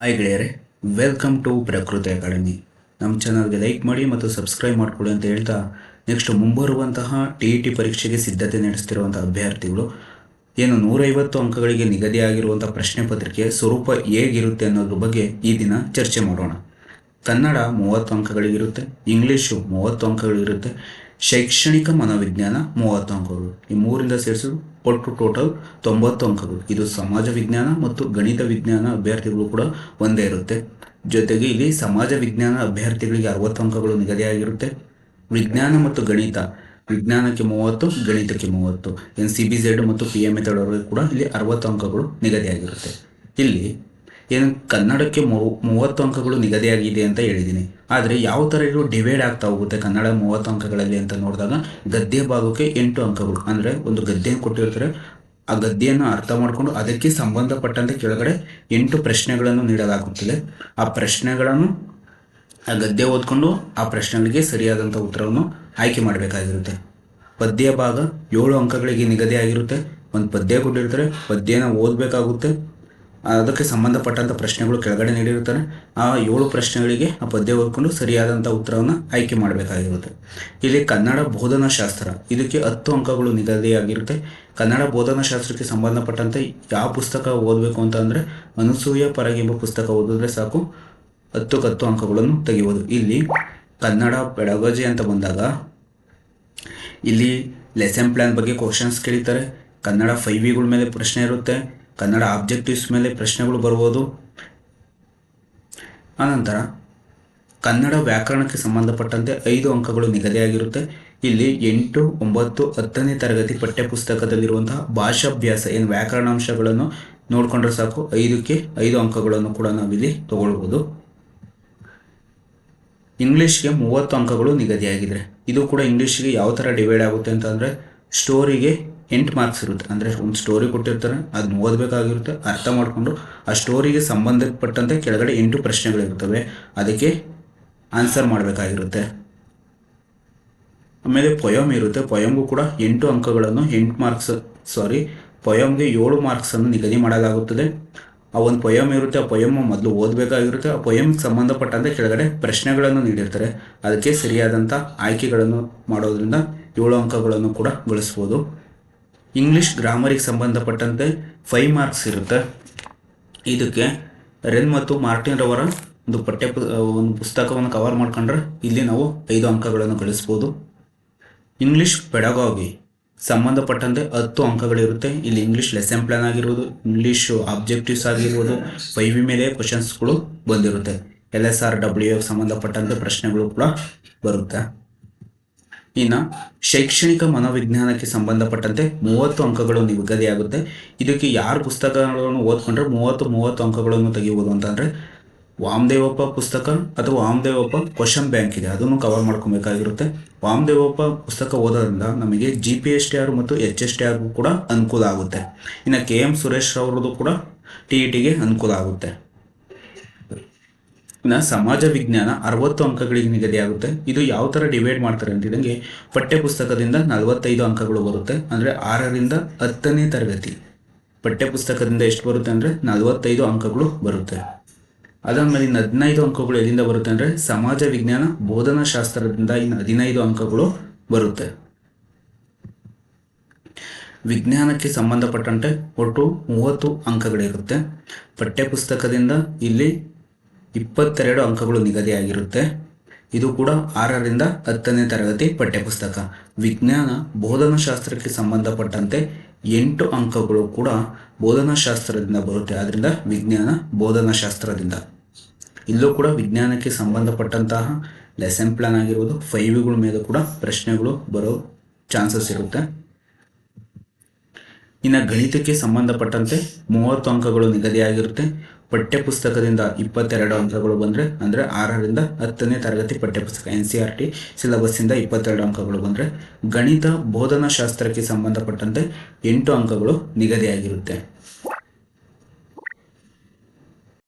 Hi ಗೆಳೆಯರೆ welcome to ಪ್ರಕೃತಿ academy ನಮ್ಮ ಚಾನಲ್ಗೆ ಲೈಕ್ ಮಾಡಿ ಮತ್ತು ಸಬ್ಸ್ಕ್ರೈಬ್ ಮಾಡಿಕೊಳ್ಳಿ ಅಂತ ಹೇಳ್ತಾ ನೆಕ್ಸ್ಟ್ ಮುಂಬರುವಂತಹ ಟಿ ಇ ಟಿ ಪರೀಕ್ಷೆಗೆ ಸಿದ್ಧತೆ ನಡೆಸ್ತಿರುವಂಥ ಅಭ್ಯರ್ಥಿಗಳು, ಏನು ನೂರೈವತ್ತು ಅಂಕಗಳಿಗೆ ನಿಗದಿಯಾಗಿರುವಂಥ ಪ್ರಶ್ನೆ ಪತ್ರಿಕೆ ಸ್ವರೂಪ ಹೇಗಿರುತ್ತೆ ಅನ್ನೋದ್ರ ಬಗ್ಗೆ ಈ ದಿನ ಚರ್ಚೆ ಮಾಡೋಣ. ಕನ್ನಡ ಮೂವತ್ತು ಅಂಕಗಳಿಗಿರುತ್ತೆ ಇಂಗ್ಲೀಷು ಮೂವತ್ತು ಅಂಕಗಳಿರುತ್ತೆ ಶೈಕ್ಷಣಿಕ ಮನೋವಿಜ್ಞಾನ ಮೂವತ್ತು ಅಂಕಗಳು. ಈ ಮೂರಿಂದ ಸೇರಿಸಿ ಒಟ್ಟು ಟೋಟಲ್ ತೊಂಬತ್ತು ಅಂಕಗಳು. ಇದು ಸಮಾಜ ವಿಜ್ಞಾನ ಮತ್ತು ಗಣಿತ ವಿಜ್ಞಾನ ಅಭ್ಯರ್ಥಿಗಳು ಕೂಡ ಒಂದೇ ಇರುತ್ತೆ. ಜೊತೆಗೆ ಇಲ್ಲಿ ಸಮಾಜ ವಿಜ್ಞಾನ ಅಭ್ಯರ್ಥಿಗಳಿಗೆ ಅರವತ್ತು ಅಂಕಗಳು ನಿಗದಿಯಾಗಿರುತ್ತೆ. ವಿಜ್ಞಾನ ಮತ್ತು ಗಣಿತ. ವಿಜ್ಞಾನಕ್ಕೆ ಮೂವತ್ತು, ಗಣಿತಕ್ಕೆ ಮೂವತ್ತು. ಎನ್ ಸಿ ಬಿ ಜೆಡ್ ಮತ್ತು ಪಿ ಎಂ ಎ ಕೂಡ ಇಲ್ಲಿ ಅರವತ್ತು ಅಂಕಗಳು ನಿಗದಿಯಾಗಿರುತ್ತೆ. ಇಲ್ಲಿ ಏನು ಕನ್ನಡಕ್ಕೆ ಮೂವತ್ತು ಅಂಕಗಳು ನಿಗದಿಯಾಗಿದೆ ಅಂತ ಹೇಳಿದ್ದೀನಿ ಆದರೆ ಯಾವ ಥರ ಇದು ಡಿವೈಡ್ ಆಗ್ತಾ ಹೋಗುತ್ತೆ ಕನ್ನಡ ಮೂವತ್ತು ಅಂಕಗಳಲ್ಲಿ ಅಂತ ನೋಡಿದಾಗ ಗದ್ಯ ಭಾಗಕ್ಕೆ ಎಂಟು ಅಂಕಗಳು. ಅಂದರೆ ಒಂದು ಗದ್ಯ ಕೊಟ್ಟಿರ್ತಾರೆ. ಆ ಗದ್ಯೆಯನ್ನು ಅರ್ಥ ಮಾಡಿಕೊಂಡು ಅದಕ್ಕೆ ಸಂಬಂಧಪಟ್ಟಂತೆ ಕೆಳಗಡೆ ಎಂಟು ಪ್ರಶ್ನೆಗಳನ್ನು ನೀಡಲಾಗುತ್ತದೆ. ಆ ಪ್ರಶ್ನೆಗಳನ್ನು ಆ ಗದ್ಯ ಓದ್ಕೊಂಡು ಆ ಪ್ರಶ್ನೆಗಳಿಗೆ ಸರಿಯಾದಂಥ ಉತ್ತರವನ್ನು ಆಯ್ಕೆ ಮಾಡಬೇಕಾಗಿರುತ್ತೆ. ಪದ್ಯ ಭಾಗ ಏಳು ಅಂಕಗಳಿಗೆ ನಿಗದಿಯಾಗಿರುತ್ತೆ ಒಂದು ಪದ್ಯ ಕೊಟ್ಟಿರ್ತಾರೆ. ಪದ್ಯನ ಓದಬೇಕಾಗುತ್ತೆ. ಅದಕ್ಕೆ ಸಂಬಂಧಪಟ್ಟಂಥ ಪ್ರಶ್ನೆಗಳು ಕೆಳಗಡೆ ನೀಡಿರುತ್ತಾರೆ ಆ ಏಳು ಪ್ರಶ್ನೆಗಳಿಗೆ ಆ ಪದ್ಯ ಓದ್ಕೊಂಡು ಸರಿಯಾದಂಥ ಉತ್ತರವನ್ನು ಆಯ್ಕೆ ಮಾಡಬೇಕಾಗಿರುತ್ತೆ. ಇಲ್ಲಿ ಕನ್ನಡ ಬೋಧನಾ ಶಾಸ್ತ್ರ, ಇದಕ್ಕೆ ಹತ್ತು ಅಂಕಗಳು ನಿಗದಿಯಾಗಿರುತ್ತೆ. ಕನ್ನಡ ಬೋಧನಾ ಶಾಸ್ತ್ರಕ್ಕೆ ಸಂಬಂಧಪಟ್ಟಂತೆ ಯಾವ ಪುಸ್ತಕ ಓದಬೇಕು ಅಂತ ಅಂದರೆ ಅನುಸೂಯ ಪರಗಿ ಎಂಬ ಪುಸ್ತಕ ಓದಿದ್ರೆ ಸಾಕು. ಹತ್ತು ಹತ್ತು ಅಂಕಗಳನ್ನು ತೆಗಿಬೋದು. ಇಲ್ಲಿ ಕನ್ನಡ ಪೆಡಗಜಿ ಅಂತ ಬಂದಾಗ ಇಲ್ಲಿ ಲೆಸನ್ ಪ್ಲಾನ್ ಬಗ್ಗೆ ಕ್ವಶನ್ಸ್ ಕೇಳಿತಾರೆ ಕನ್ನಡ ಫೈವಿಗಳ ಮೇಲೆ ಪ್ರಶ್ನೆ ಇರುತ್ತೆ. ಕನ್ನಡ ಆಬ್ಜೆಕ್ಟಿವ್ಸ್ ಮೇಲೆ ಪ್ರಶ್ನೆಗಳು ಬರ್ಬೋದು. ಆನಂತರ, ಕನ್ನಡ ವ್ಯಾಕರಣಕ್ಕೆ ಸಂಬಂಧಪಟ್ಟಂತೆ ಐದು ಅಂಕಗಳು ನಿಗದಿಯಾಗಿರುತ್ತೆ. ಇಲ್ಲಿ ಎಂಟು, ಒಂಬತ್ತು, ಹತ್ತನೇ ತರಗತಿ ಪಠ್ಯಪುಸ್ತಕದಲ್ಲಿರುವಂತಹ ಭಾಷಾಭ್ಯಾಸ ಏನು ವ್ಯಾಕರಣಾಂಶಗಳನ್ನು ನೋಡಿಕೊಂಡ್ರೆ ಸಾಕು. ಐದಕ್ಕೆ ಐದು ಅಂಕಗಳನ್ನು ಕೂಡ ನಾವಿಲ್ಲಿ ತಗೊಳ್ಬೋದು. ಇಂಗ್ಲೀಷ್ಗೆ ಮೂವತ್ತು ಅಂಕಗಳು ನಿಗದಿಯಾಗಿದೆ ಇದು ಕೂಡ ಇಂಗ್ಲೀಷ್ಗೆ ಯಾವ ಥರ ಡಿವೈಡ್ ಆಗುತ್ತೆ ಅಂತಂದರೆ ಸ್ಟೋರಿಗೆ ಎಂಟು ಮಾರ್ಕ್ಸ್ ಇರುತ್ತೆ. ಅಂದರೆ ಒಂದು ಸ್ಟೋರಿ ಕೊಟ್ಟಿರ್ತಾರೆ ಅದನ್ನ ಓದಬೇಕಾಗಿರುತ್ತೆ, ಅರ್ಥ ಮಾಡಿಕೊಂಡು ಆ ಸ್ಟೋರಿಗೆ ಸಂಬಂಧಪಟ್ಟಂತೆ ಕೆಳಗಡೆ ಎಂಟು ಪ್ರಶ್ನೆಗಳಿರ್ತವೆ. ಅದಕ್ಕೆ ಆನ್ಸರ್ ಮಾಡಬೇಕಾಗಿರುತ್ತೆ. ಆಮೇಲೆ ಪೊಯಮ್ ಇರುತ್ತೆ. ಪೊಯಮ್ಗೂ ಕೂಡ ಎಂಟು ಅಂಕಗಳನ್ನು ಎಂಟು ಮಾರ್ಕ್ಸ್ ಸಾರಿ ಪೊಯಮ್ಗೆ ಏಳು ಮಾರ್ಕ್ಸನ್ನು ನಿಗದಿ ಮಾಡಲಾಗುತ್ತದೆ. ಆ ಒಂದು ಪೊಯಮ್ ಇರುತ್ತೆ. ಆ ಪೊಯಮ್ ಮೊದಲು ಓದಬೇಕಾಗಿರುತ್ತೆ. ಆ ಪೊಯಮ್ಗೆ ಸಂಬಂಧಪಟ್ಟಂತೆ ಕೆಳಗಡೆ ಪ್ರಶ್ನೆಗಳನ್ನು ನೀಡಿರ್ತಾರೆ. ಅದಕ್ಕೆ ಸರಿಯಾದಂಥ ಆಯ್ಕೆಗಳನ್ನು ಮಾಡೋದ್ರಿಂದ ಏಳು ಅಂಕಗಳನ್ನು ಕೂಡ ಗಳಿಸ್ಬೋದು. ಇಂಗ್ಲೀಷ್ ಗ್ರಾಮರಿಗೆ ಸಂಬಂಧಪಟ್ಟಂತೆ ಫೈವ್ ಮಾರ್ಕ್ಸ್ ಇರುತ್ತೆ. ಇದಕ್ಕೆ ರೆನ್ ಮತ್ತು ಮಾರ್ಟಿನ್ ರವರ ಒಂದು ಪಠ್ಯ ಒಂದು ಪುಸ್ತಕವನ್ನು ಕವರ್ ಮಾಡ್ಕೊಂಡ್ರೆ ಇಲ್ಲಿ ನಾವು ಐದು ಅಂಕಗಳನ್ನು ಗಳಿಸ್ಬೋದು. ಇಂಗ್ಲೀಷ್ ಪೆಡಗಾಗಿ ಸಂಬಂಧಪಟ್ಟಂತೆ ಹತ್ತು ಅಂಕಗಳಿರುತ್ತೆ. ಇಲ್ಲಿ ಇಂಗ್ಲೀಷ್ ಲೆಸನ್ ಪ್ಲಾನ್ ಆಗಿರ್ಬೋದು ಇಂಗ್ಲೀಷ್ ಆಬ್ಜೆಕ್ಟಿವ್ಸ್ ಆಗಿರ್ಬೋದು ಫೈವಿ ಮೇಲೆ ಕ್ವಶನ್ಸ್ಗಳು ಬಂದಿರುತ್ತೆ. L S R W F ಸಂಬಂಧಪಟ್ಟಂತೆ ಪ್ರಶ್ನೆಗಳು ಕೂಡ ಬರುತ್ತೆ. ಇನ್ನು ಶೈಕ್ಷಣಿಕ ಮನೋವಿಜ್ಞಾನಕ್ಕೆ ಸಂಬಂಧಪಟ್ಟಂತೆ ಮೂವತ್ತು ಅಂಕಗಳು ನಿಗದಿಯಾಗುತ್ತೆ. ಇದಕ್ಕೆ ಯಾರು ಪುಸ್ತಕಗಳನ್ನು ಓದ್ಕೊಂಡ್ರೆ ಮೂವತ್ತು ಮೂವತ್ತು ಅಂಕಗಳನ್ನು ತೆಗಿಬೋದು ಅಂತಂದರೆ ವಾಮದೇವಪ್ಪ ಪುಸ್ತಕ ಅಥವಾ ವಾಮದೇವಪ್ಪ ಕ್ವಶನ್ ಬ್ಯಾಂಕ್ ಇದೆ. ಅದನ್ನು ಕವರ್ ಮಾಡ್ಕೊಬೇಕಾಗಿರುತ್ತೆ. ವಾಮದೇವಪ್ಪ ಪುಸ್ತಕ ಓದೋದ್ರಿಂದ ನಮಗೆ G P S T R ಮತ್ತು ಎಚ್ ಎಸ್ ಟಿ ಆರ್ಗೂ ಕೂಡ ಅನುಕೂಲ ಆಗುತ್ತೆ. ಇನ್ನು ಕೆ ಎಂ ಸುರೇಶ್ ಅವರದ್ದು ಕೂಡ ಟಿ ಇ ಟಿಗೆ ಅನುಕೂಲ ಆಗುತ್ತೆ. ಇನ್ನು ಸಮಾಜ ವಿಜ್ಞಾನ ಅರವತ್ತು ಅಂಕಗಳಿಗೆ ನಿಗದಿಯಾಗುತ್ತೆ. ಇದು ಯಾವ ಥರ ಡಿವೈಡ್ ಮಾಡ್ತಾರೆ ಅಂತಿದಂಗೆ ಪಠ್ಯ ಪುಸ್ತಕದಿಂದ ನಲವತ್ತೈದು ಅಂಕಗಳು ಬರುತ್ತೆ. ಅಂದರೆ ಆರರಿಂದ ಹತ್ತನೇ ತರಗತಿ. ಪಠ್ಯಪುಸ್ತಕದಿಂದ ಎಷ್ಟು ಬರುತ್ತೆ ಅಂದರೆ ನಲವತ್ತೈದು ಅಂಕಗಳು ಬರುತ್ತೆ. ಅದಾದ್ಮೇಲೆ ಇನ್ನು ಹದಿನೈದು ಅಂಕಗಳು ಎಲ್ಲಿಂದ ಬರುತ್ತೆ ಅಂದರೆ ಸಮಾಜ ವಿಜ್ಞಾನ ಬೋಧನಾ ಶಾಸ್ತ್ರದಿಂದ ಇನ್ನು ಹದಿನೈದು ಅಂಕಗಳು ಬರುತ್ತೆ. ವಿಜ್ಞಾನಕ್ಕೆ ಸಂಬಂಧಪಟ್ಟಂತೆ ಒಟ್ಟು ಮೂವತ್ತು ಅಂಕಗಳಿರುತ್ತೆ. ಪಠ್ಯಪುಸ್ತಕದಿಂದ ಇಲ್ಲಿ ಇಪ್ಪತ್ತೆರಡು ಅಂಕಗಳು ನಿಗದಿಯಾಗಿರುತ್ತೆ ಇದು ಕೂಡ ಆರರಿಂದ ಹತ್ತನೇ ತರಗತಿ ಪಠ್ಯಪುಸ್ತಕ. ವಿಜ್ಞಾನ ಬೋಧನಾ ಶಾಸ್ತ್ರಕ್ಕೆ ಸಂಬಂಧಪಟ್ಟಂತೆ ಎಂಟು ಅಂಕಗಳು ಕೂಡ ಬೋಧನಾ ಶಾಸ್ತ್ರದಿಂದ ಬರುತ್ತೆ. ಆದ್ದರಿಂದ ವಿಜ್ಞಾನ ಬೋಧನಾ ಶಾಸ್ತ್ರದಿಂದ ಇಲ್ಲೂ ಕೂಡ ವಿಜ್ಞಾನಕ್ಕೆ ಸಂಬಂಧಪಟ್ಟಂತಹ ಲೆಸನ್ ಪ್ಲಾನ್ ಆಗಿರ್ಬೋದು ಫೈವ್ಗಳ ಮೇಲೆ ಕೂಡ ಪ್ರಶ್ನೆಗಳು ಬರೋ ಚಾನ್ಸಸ್ ಇರುತ್ತೆ. ಇನ್ನು ಗಣಿತಕ್ಕೆ ಸಂಬಂಧಪಟ್ಟಂತೆ ಮೂವತ್ತು ಅಂಕಗಳು ನಿಗದಿಯಾಗಿರುತ್ತೆ ಪಠ್ಯಪುಸ್ತಕದಿಂದ ಇಪ್ಪತ್ತೆರಡು ಅಂಕಗಳು ಬಂದರೆ, ಅಂದರೆ ಆರರಿಂದ ಹತ್ತನೇ ತರಗತಿ ಪಠ್ಯಪುಸ್ತಕ, ಎನ್ ಸಿ ಆರ್ ಟಿ ಸಿಲೆಬಸ್ಸಿಂದ ಇಪ್ಪತ್ತೆರಡು ಅಂಕಗಳು ಬಂದರೆ, ಗಣಿತ ಬೋಧನಾಶಾಸ್ತ್ರಕ್ಕೆ ಸಂಬಂಧಪಟ್ಟಂತೆ ಎಂಟು ಅಂಕಗಳು ನಿಗದಿಯಾಗಿರುತ್ತೆ.